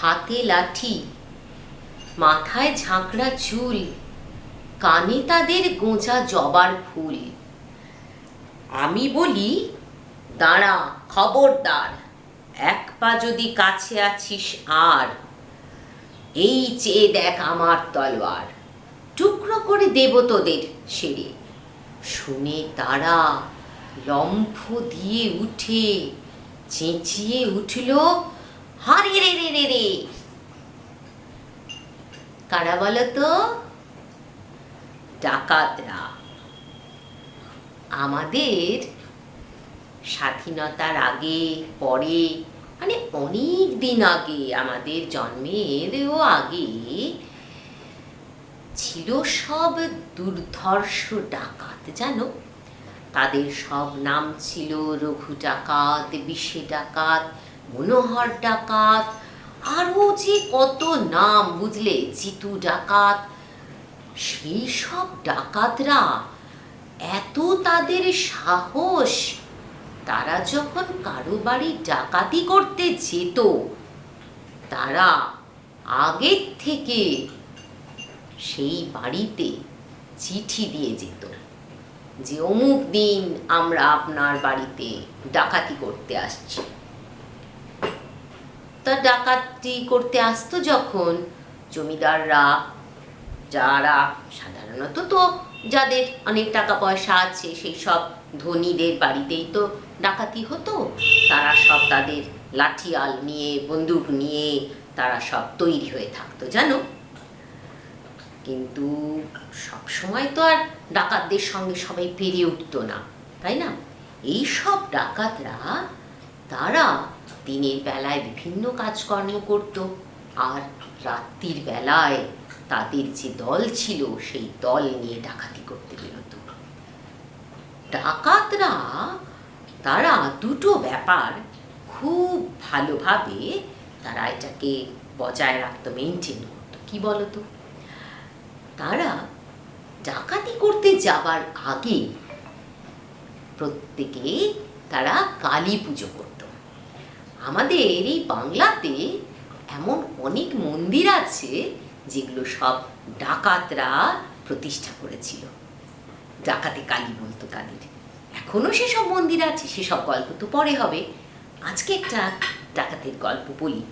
হাতে লাঠি, মাথায় ঝাঁকড়া চুল, কানে তাদের গোঁজা জবার ফুল। আমি বলি, দাঁড়া, খবরদার, এক পা যদি কাছে আছিস আর, এই চেয়ে দেখ আমার তলোয়ার। টুকরো করে দেব তোদের সেরে শুনে তারা লম্ফ দিয়ে উঠে চেঁচিয়ে উঠল হারে রে রে রে রে কারা বলো তো ডাকাতরা। আমাদের স্বাধীনতার আগে, পরে মানে অনেক দিন আগে, আমাদের জন্মেরও আগে ছিল সব দুর্ধর্ষ ডাকাত, জানো? তাদের সব নাম ছিল রঘু ডাকাত বিশে ডাকাত মনোহর ডাকাত। আরও যে কত নাম বুঝলে জিতু ডাকাত। সেই সব ডাকাতরা এত তাদের সাহস। তারা যখন কারও বাড়ি ডাকাতি করতে যেত, তারা আগের থেকে সেই বাড়িতে চিঠি দিয়ে যেত যে, অমুক দিন আমরা আপনার বাড়িতে ডাকাতি করতে আসছি। তা ডাকাতি করতে আসতো যখন জমিদাররা, যারা সাধারণত তো যাদের অনেক টাকা পয়সা আছে, সেই সব ধনীদের বাড়িতেই তো ডাকাতি হতো। তারা সব তাদের লাঠিয়াল নিয়ে, বন্দুক নিয়ে তারা সব তৈরি হয়ে থাকতো, জানো? কিন্তু সব সময় তো আর ডাকাতদের সঙ্গে সবাই পেরে উঠতো না, তাই না? এই সব ডাকাতরা, তারা দিনের বেলায় বিভিন্ন কাজকর্ম করত। আর রাত্রির বেলায় তাদের যে দল ছিল, সেই দল নিয়ে ডাকাতি করতে বেরোতো। ডাকাতরা, তারা দুটো ব্যাপার খুব ভালোভাবে তারা এটাকে বজায় রাখতো মেনটেন করতো। কি বলতো? তারা ডাকাতি করতে যাবার আগে প্রত্যেকে তারা কালী পুজো করত। আমাদের এই বাংলাতে এমন অনেক মন্দির আছে যেগুলো সব ডাকাতরা প্রতিষ্ঠা করেছিল। ডাকাতে কালী বলতো তাদের। এখনও সেসব মন্দির আছে, সেসব গল্প তো পরে হবে। আজকে একটা ডাকাতের গল্প বলি।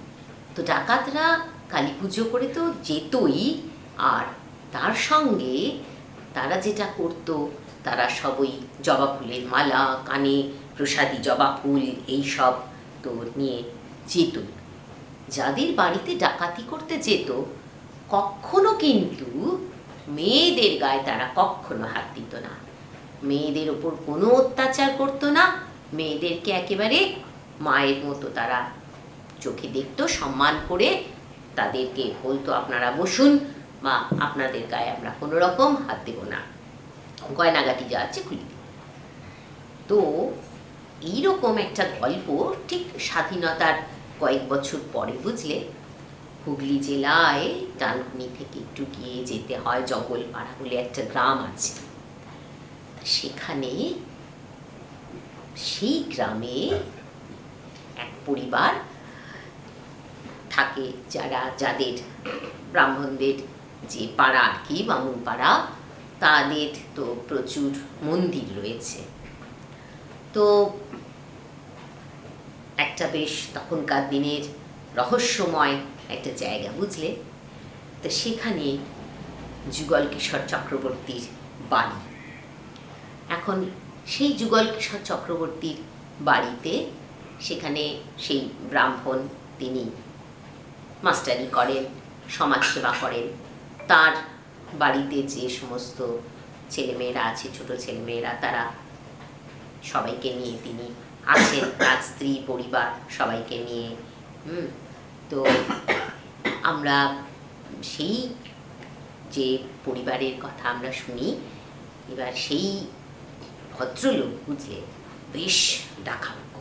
তো ডাকাতরা কালী পুজো করে তো যেতই, আর তার সঙ্গে তারা যেটা করতো, তারা সবই জবা ফুলের মালা, কানে প্রসাদী জবা ফুল এই তো নিয়ে যেত। যাদের বাড়িতে ডাকাতি করতে যেত, কখনো কিন্তু মেয়েদের গায়ে তারা কখনো হাত দিত না। মেয়েদের ওপর কোনো অত্যাচার করতো না। মেয়েদেরকে একেবারে মায়ের মতো তারা চোখে দেখতো, সম্মান করে তাদেরকে বলতো, আপনারা বসুন বা আপনাদের গায়ে আমরা কোনো রকম হাত দেব না। গয়নাগাটি যা আছে খুলি তো এইরকম একটা গল্প ঠিক স্বাধীনতার কয়েক বছর পরে বুঝলে? হুগলি জেলায় ডানকুনি থেকে একটু গিয়ে যেতে হয় জঙ্গলপাড়া বলে একটা গ্রাম আছে। সেখানে সেই গ্রামে এক পরিবার থাকে যারা যাদের ব্রাহ্মণদের যে পাড়া আর কি বামুন পাড়া তাদের তো প্রচুর মন্দির রয়েছে। তো একটা বেশ তখনকার দিনের রহস্যময় একটা জায়গা, বুঝলে? তো সেখানে যুগল কিশোর চক্রবর্তীর বাড়ি। এখন সেই যুগল কিশোর চক্রবর্তীর বাড়িতে সেখানে সেই ব্রাহ্মণ তিনি মাস্টারি করেন, সমাজসেবা করেন। তার বাড়িতে যে সমস্ত ছেলেমেয়েরা আছে, ছোট ছেলেমেয়েরা, তারা সবাইকে নিয়ে তিনি আছেন, তার স্ত্রী, পরিবার, সবাইকে নিয়ে। হুম? তো আমরা সেই যে পরিবারের কথা আমরা শুনি, এবার সেই ভদ্রলোক বুঝলে বেশ ডাকাজ্ঞ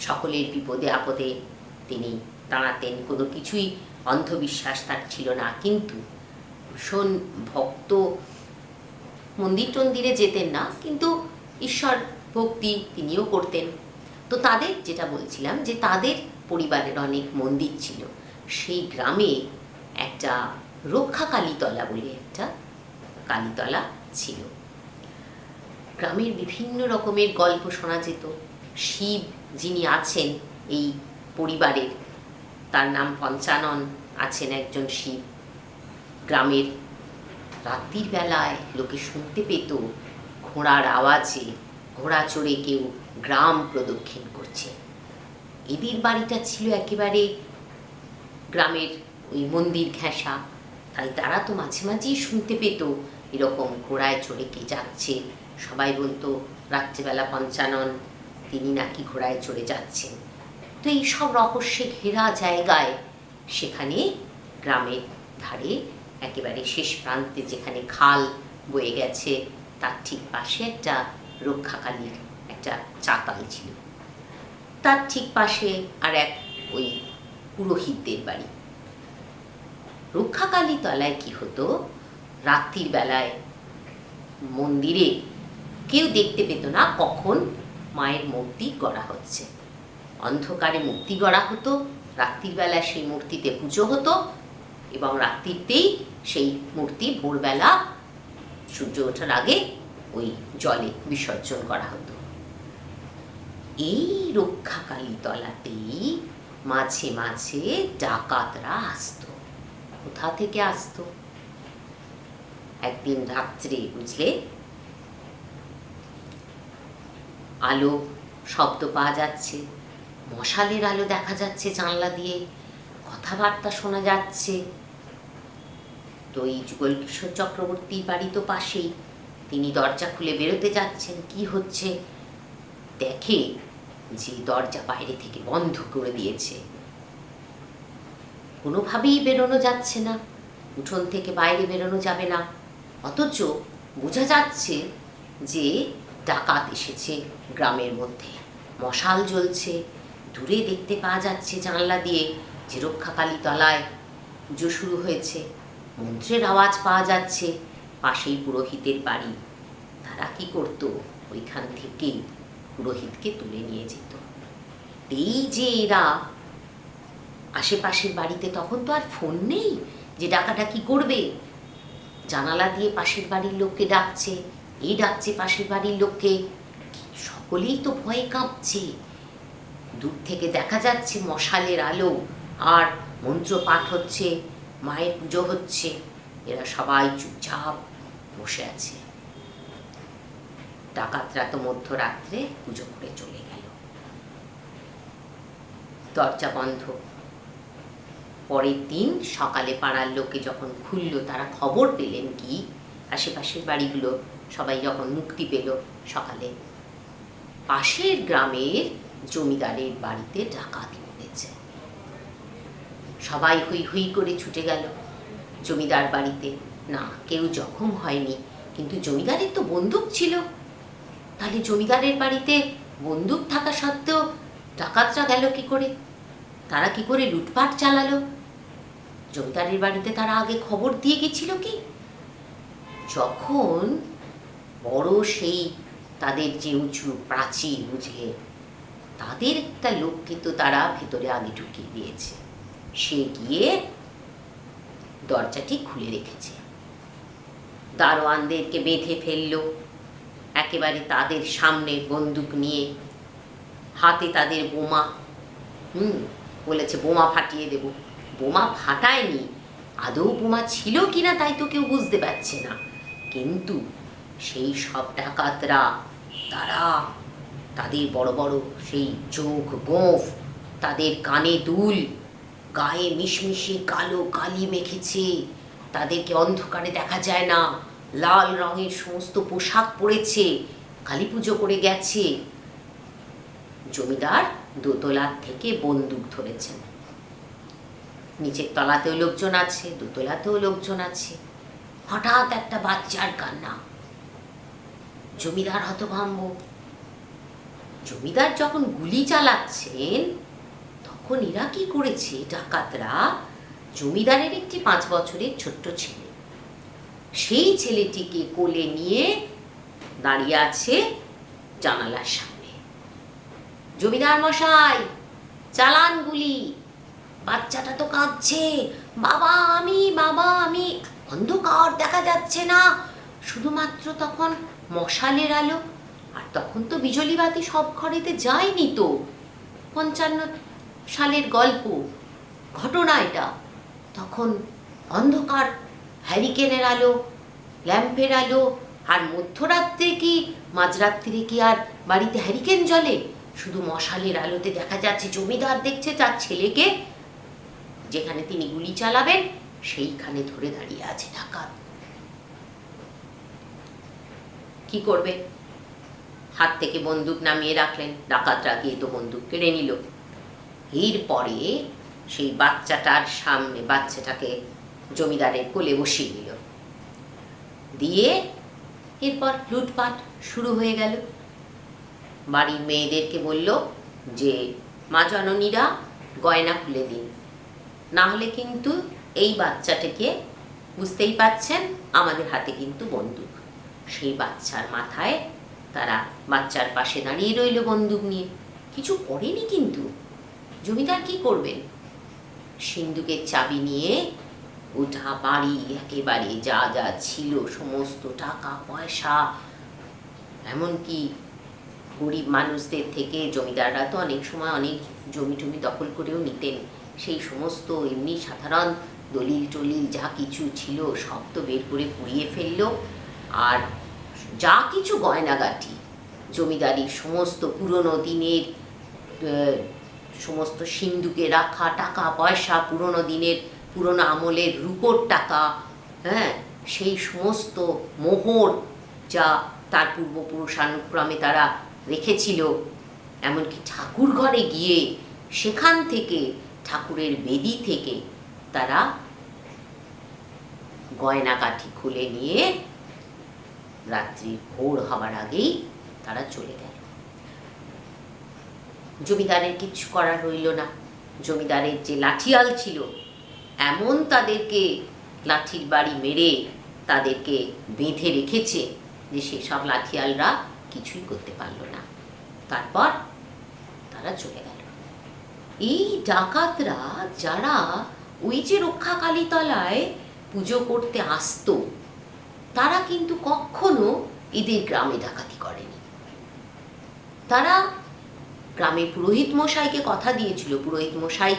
সকলের বিপদে আপদে তিনি দাঁড়াতেন, কোনো কিছুই অন্ধবিশ্বাস তার ছিল না। কিন্তু ভীষণ ভক্ত মন্দির টন্দিরে যেতেন না, কিন্তু ঈশ্বর ভক্তি তিনিও করতেন। তো তাদের যেটা বলছিলাম যে তাদের পরিবারের অনেক মন্দির ছিল। সেই গ্রামে একটা রক্ষা কালীতলা বলে একটা কালীতলা ছিল। গ্রামের বিভিন্ন রকমের গল্প শোনা যেত। শিব যিনি আছেন এই পরিবারের, তার নাম পঞ্চানন আছেন একজন শিব। গ্রামের রাত্রির বেলায় লোকে শুনতে পেত ঘোড়ার আওয়াজে ঘোড়া চড়ে কেউ গ্রাম প্রদক্ষিণ করছে। এদের বাড়িটা ছিল একেবারে গ্রামের ওই মন্দির ঘেঁষা। তাই তারা তো মাঝে মাঝেই শুনতে পেত, এরকম ঘোড়ায় চড়ে কে যাচ্ছে। সবাই বলতো, রাত্রিবেলা পঞ্চানন, তিনি নাকি ঘোড়ায় চড়ে যাচ্ছেন। তো এই সব রহস্যে ঘেরা জায়গায় সেখানে গ্রামের ধারে একেবারে শেষ প্রান্তে যেখানে খাল বয়ে গেছে ঠিক পাশে একটা রক্ষাকালীর একটা চাতাল ছিল। তার ঠিক পাশে আর এক ওই পুরোহিতদের বাড়ি। রক্ষাকালী তলায় কি হতো? রাত্রির বেলায় মন্দিরে কেউ দেখতে পেত না কখন মায়ের মূর্তি গড়া হচ্ছে। অন্ধকারে মূর্তি গড়া হতো, রাত্রির বেলায় সেই মূর্তিতে পুজো হতো এবং রাত্রিতেই সেই মূর্তি ভোরবেলা সূর্য ওঠার আগে ওই জলে বিসর্জন করা হতো। এই রক্ষাকালী তলাতেই মাঝে মাঝে ডাকাতরা আসতো। কোথা থেকে আসতো? একদিন রাত্রে, বুঝলে? আলো, শব্দ পাওয়া যাচ্ছে। মশালের আলো দেখা যাচ্ছে জানলা দিয়ে। কথাবার্তা শোনা যাচ্ছে। তো এই যুগল কিশোর চক্রবর্তীর বাড়ি তো পাশেই। তিনি দরজা খুলে বেরোতে যাচ্ছেন, কি হচ্ছে? দেখে যে দরজা বাইরে থেকে বন্ধ করে দিয়েছে। কোনোভাবেই বেরোনো যাচ্ছে না, উঠোন থেকে বাইরে বেরোনো যাবে না। অথচ বোঝা যাচ্ছে যে ডাকাত এসেছে গ্রামের মধ্যে। মশাল জ্বলছে, দূরে দেখতে পাওয়া যাচ্ছে জানলা দিয়ে যে রক্ষাকালী তলায় পুজো শুরু হয়েছে। মন্ত্রের আওয়াজ পাওয়া যাচ্ছে। পাশেই পুরোহিতের বাড়ি। তারা কি করত? ওইখান থেকেই পুরোহিতকে তুলে নিয়ে যেত। এই যে এরা, আশেপাশের বাড়িতে তখন তো আর ফোন নেই যে ডাকাটা কি করবে। জানালা দিয়ে পাশের বাড়ির লোককে ডাকছে। এই ডাকছে পাশের বাড়ির লোককে। সকলেই তো ভয়ে কাঁপছে। দূর থেকে দেখা যাচ্ছে মশালের আলো। আর মন্ত্র পাঠ হচ্ছে। মায়ের পুজো হচ্ছে, এরা সবাই চুপচাপ বসে আছে। ডাকাতরা তো মধ্যরাত্রে পুজো করে চলে গেল। দরজা বন্ধ। পরের দিন সকালে পাড়ার লোকে যখন খুলল, তারা খবর পেলেন কি? আশেপাশের বাড়িগুলো সবাই যখন মুক্তি পেল, সকালে পাশের গ্রামের জমিদারের বাড়িতে ডাকাতি পড়েছে সবাই হুই হুই করে ছুটে গেল। জমিদার বাড়িতে। না, কেউ জখম হয়নি, কিন্তু জমিদারের তো বন্দুক ছিল। তাহলে জমিদারের বাড়িতে বন্দুক থাকা সত্ত্বেও ডাকাতরা গেল কি করে? তারা কি করে লুটপাট চালালো? জমিদারের বাড়িতে তারা আগে খবর দিয়ে গেছিল কি? যখন বড় সেই তাদের যে উঁচু প্রাচীর বুঝে, তাদের একটা লোককে তো তারা ভেতরে আগে ঢুকিয়ে দিয়েছে। সে গিয়ে দরজাটি খুলে রেখেছে। দারোয়ানদেরকে বেঁধে ফেলল। একেবারে তাদের সামনে বন্দুক নিয়ে। হাতে তাদের বোমা। হুম, বলেছে বোমা ফাটিয়ে দেব। বোমা ফাটায়নি। আদৌ বোমা ছিল কিনা তাই তো কেউ বুঝতে পারছে না। কিন্তু সেই সব ডাকাতরা, তারা তাদের বড় বড় সেই চোখ গোঁফ, তাদের কানে দুল গায়ে মিশমিশে কালো কালি মেখেছে। তাদেরকে অন্ধকারে দেখা যায় না। লাল রঙের সমস্ত পোশাক পরেছে। কালী পুজো করে গেছে। জমিদার দোতলার থেকে বন্দুক ধরেছেন। নিচের তলাতেও লোকজন আছে, দোতলাতেও লোকজন আছে। হঠাৎ একটা বাচ্চার কান্না। জমিদার হতভম্ব। জমিদার যখন গুলি চালাচ্ছেন তখন কি করেছে, ডাকাতরা? জমিদারের একটি পাঁচ বছরের ছোট্ট ছেলে। সেই ছেলেটিকে কোলে নিয়ে দাঁড়িয়ে আছে জানালার সামনে। জমিদার মশাই, চালান গুলি। বাচ্চাটা তো কাঁদছে। বাবা, আমি বাবা, আমি। অন্ধকার দেখা যাচ্ছে না। শুধুমাত্র তখন মশালের আলো। আর তখন তো বিজলি বাতি সব ঘরেতে যায়নি তো। পঞ্চান্ন সালের গল্প, ঘটনা এটা। তখন অন্ধকার হ্যারিকেনের আলো, ল্যাম্পের আলো, আর মধ্যরাত্রে কি, মাঝরাত্রিরে কি আর বাড়িতে হ্যারিকেন জ্বলে? শুধু মশালের আলোতে দেখা যাচ্ছে জমিদার দেখছে তার ছেলেকে, যেখানে তিনি গুলি চালাবেন, সেইখানে ধরে দাঁড়িয়ে আছে ডাকাত। কি করবে? হাত থেকে বন্দুক নামিয়ে রাখলেন। ডাকাতরা গিয়ে তো বন্দুক কেড়ে নিল। এরপরে সেই বাচ্চাটার সামনে বাচ্চাটাকে জমিদারের কোলে বসিয়ে দিল। দিয়ে এরপর লুটপাট শুরু হয়ে গেল। বাড়ির মেয়েদেরকে বলল যে, মা জননীরা, গয়না খুলে দিন। না হলে কিন্তু এই বাচ্চাটাকে বুঝতেই পাচ্ছেন আমাদের হাতে কিন্তু বন্দুক। সেই বাচ্চার মাথায় তারা বাচ্চার পাশে দাঁড়িয়ে রইল বন্দুক নিয়ে। কিছু করেনি কিন্তু। জমিদার কি করবেন সিন্ধুকের চাবি নিয়ে গোটা বাড়ি একেবারে যা যা ছিল, সমস্ত টাকা, পয়সা, এমনকি গরিব মানুষদের থেকে জমিদাররা তো অনেক সময় অনেক জমি টমি দখল করেও নিতেন। সেই সমস্ত এমনি সাধারণ দলিল টলিল যা কিছু ছিল সব তো বের করে পুড়িয়ে ফেলল। আর যা কিছু গয়নাগাটি, জমিদারির সমস্ত পুরনো দিনের সমস্ত সিন্ধুকে রাখা, টাকা, পয়সা, পুরনো দিনের, পুরনো আমলের রূপোর টাকা হ্যাঁ? সেই সমস্ত মোহর যা তার পূর্বপুরুষানুক্রমে তারা রেখেছিল। এমনকি ঠাকুর ঘরে গিয়ে সেখান থেকে, ঠাকুরের বেদি থেকে তারা গয়নাকাঠি খুলে নিয়ে রাত্রি ভোর হবার আগেই তারা চলে গেল। জমিদারের কিছু করার রইল না। জমিদারের যে লাঠিয়াল ছিল, এমন তাদেরকে লাঠির বাড়ি মেরে তাদেরকে বেঁধে রেখেছে যে সেসব লাঠিয়ালরা কিছুই করতে পারল না। তারপর তারা চলে গেল। এই ডাকাতরা যারা ওই যে রক্ষাকালী তলায় পুজো করতে আসতো, তারা কিন্তু কখনো এদের গ্রামে ডাকাতি করেনি। তারা গ্রামে পুরোহিত মশাইকে কথা দিয়েছিল। পুরোহিত মশাই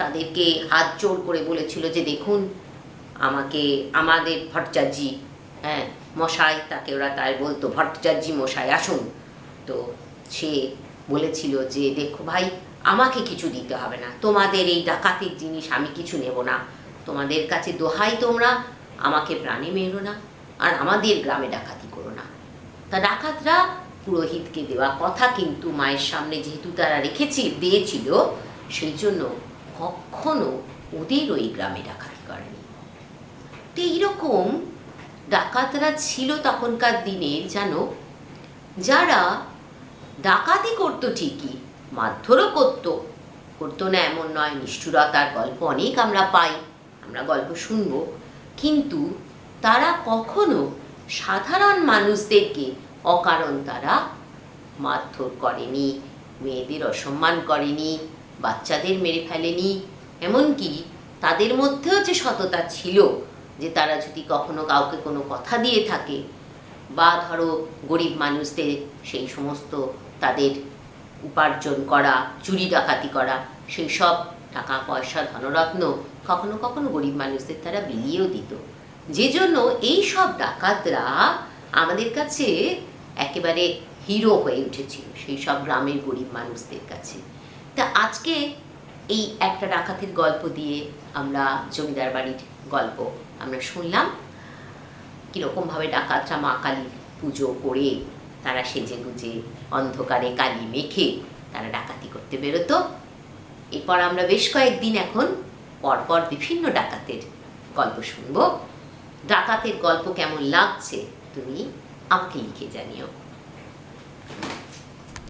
তাদেরকে হাত জোর করে বলেছিল যে, দেখুন, আমাকে, আমাদের ভট্টাচার্যি হ্যাঁ মশাই, তাকে ওরা তাই বলতো, ভট্টাচার্যি মশাই, আসুন। তো সে বলেছিল যে, দেখো ভাই, আমাকে কিছু দিতে হবে না। তোমাদের এই ডাকাতির জিনিস আমি কিছু নেব না। তোমাদের কাছে দোহাই তোমরা, আমাকে প্রাণে মেরো না, আর আমাদের গ্রামে ডাকাতি করো না। তা ডাকাতরা পুরোহিতকে দেওয়া কথা কিন্তু মায়ের সামনে যেহেতু তারা রেখেছি, দিয়েছিল, সেই জন্য কখনো ওদের ওই গ্রামে ডাকাতি করেনি। তো এইরকম ডাকাতরা ছিল তখনকার দিনে জানো যারা ডাকাতি করতো ঠিকই, মারধরও করতো করতো না এমন নয় নিষ্ঠুরতার গল্প অনেক আমরা পাই, আমরা গল্প শুনব। কিন্তু তারা কখনো সাধারণ মানুষদেরকে অকারণ তারা মারধর করেনি, মেয়েদের অসম্মান করেনি, বাচ্চাদের মেরে ফেলেনি। এমনকি তাদের মধ্যেও যে সততা ছিল যে তারা যদি কখনো কাউকে কোনো কথা দিয়ে থাকে বা ধরো গরিব মানুষদের সেই সমস্ত তাদের উপার্জন করা, চুরি ডাকাতি করা, সেই সব টাকা, পয়সা, ধনরত্ন কখনো কখনো গরিব মানুষদের তারা বিলিয়েও দিত। যে জন্য এই সব ডাকাতরা আমাদের কাছে একেবারে হিরো হয়ে উঠেছিল সেই সব গ্রামের গরিব মানুষদের কাছে। তা আজকে এই একটা ডাকাতের গল্প দিয়ে আমরা জমিদার বাড়ির গল্প আমরা শুনলাম। কীরকমভাবে ডাকাতরা মা কালীর পুজো করে তারা সেজে গুজে অন্ধকারে কালি মেখে তারা ডাকাতি করতে বেরোতো। এরপর আমরা বেশ কয়েকদিন এখন পরপর বিভিন্ন ডাকাতের গল্প শুনব। ডাকাতের গল্প কেমন লাগছে তুমি 앞에 얘기잖아요.